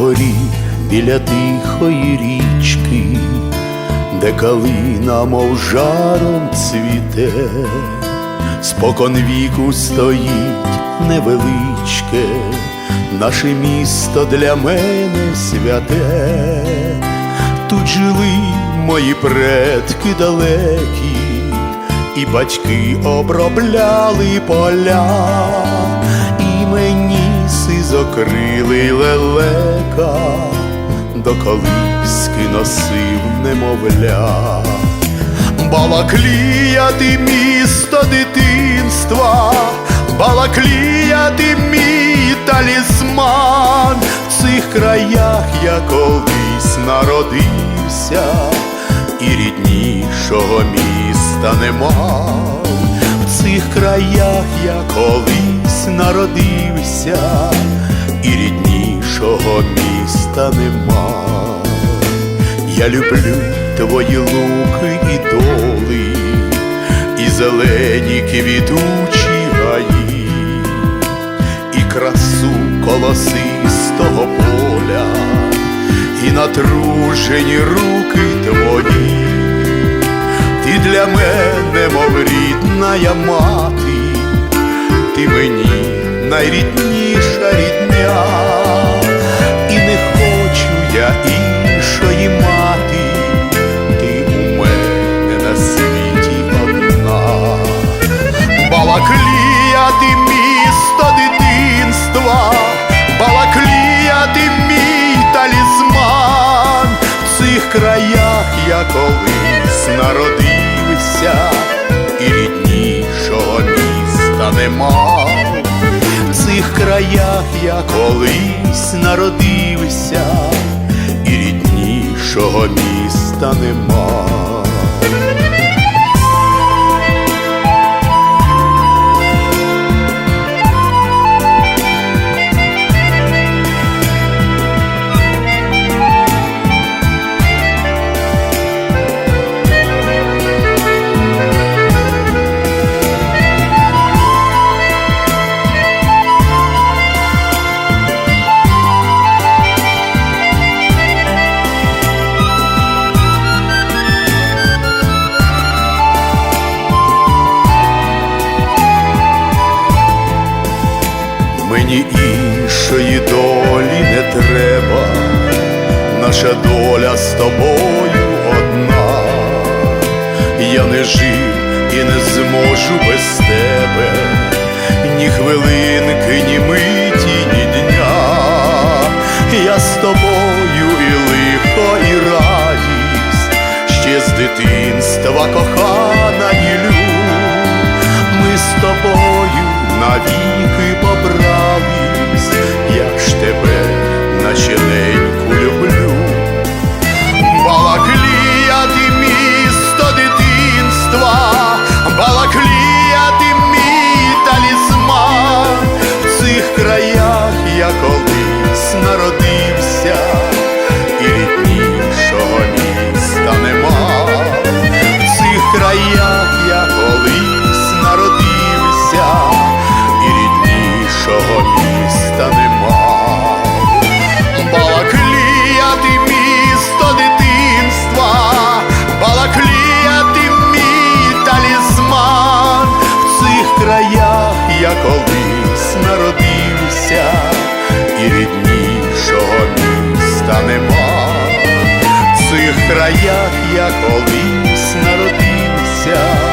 горі біля тихої річки, де калина, мов жаром цвіте, спокон віку стоїть невеличке, наше місто для мене святе, тут жили мої предки далекі, і батьки обробляли поля, сизокрилий лелека до колиски носив немовля. Балаклія ти місто дитинства, Балаклія ти мій талісман, в цих краях я колись народився, і ріднішого міста нема. В цих краях я колись народився, і ріднішого міста нема. Я люблю твої луки і доли, і зелені квітучі гаї, і красу колосистого поля, і натружені руки твої, ти для мене, мов рідна я мати, ти мені найрідніша рідня, і не хочу я іншої мати, ти у мене на світі одна. Балаклія ти місто дитинства, Балаклія ти мій талісман, в цих краях я колись народився, і ріднішого міста нема. В цих краях я колись народився, і ріднішого міста нема. Мені іншої долі не треба, наша доля з тобою одна. Я не жив і не зможу без тебе, ні хвилинки, ні миті, ні дня. Я з тобою і лихо, і радість, ще з дитинства кохана ілю. Ми na. Краях я колись народився.